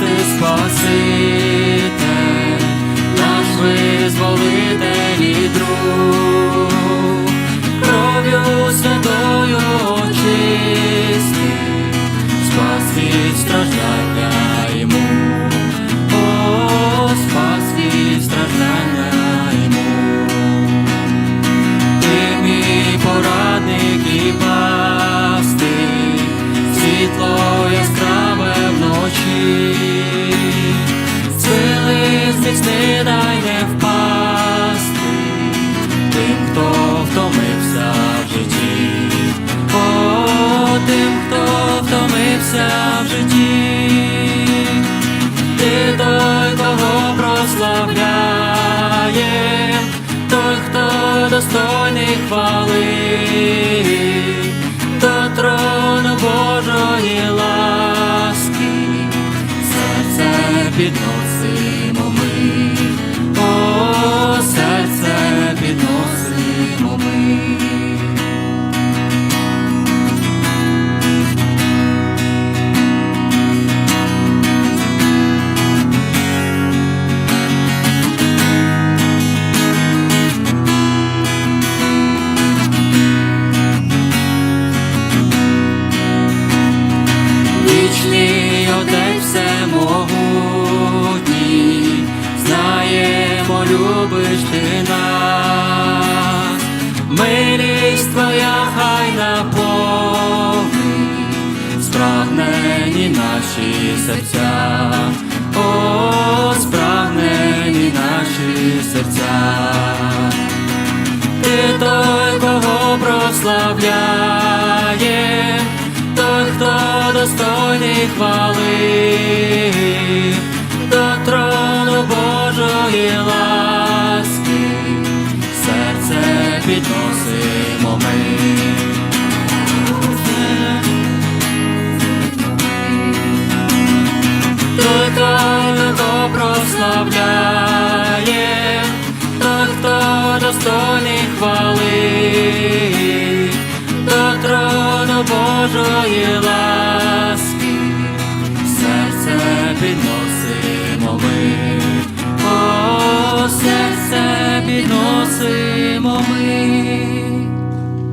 ти спаситель, наш визволитель і друг, кров'ю. є той, хто достойний хвали. Небесний Отець всемогутній, знаємо, любиш ти нас, милість твоя хай наповнить, спрагнені наші серця, о, спрагнені наші серця. Ти той, кого прославляє, достойний хвали, до трону Божої ласки, серце підносимо ми. Той, хто прославляє, той, хто достойний хвали, Божої ласки, підносимо ми.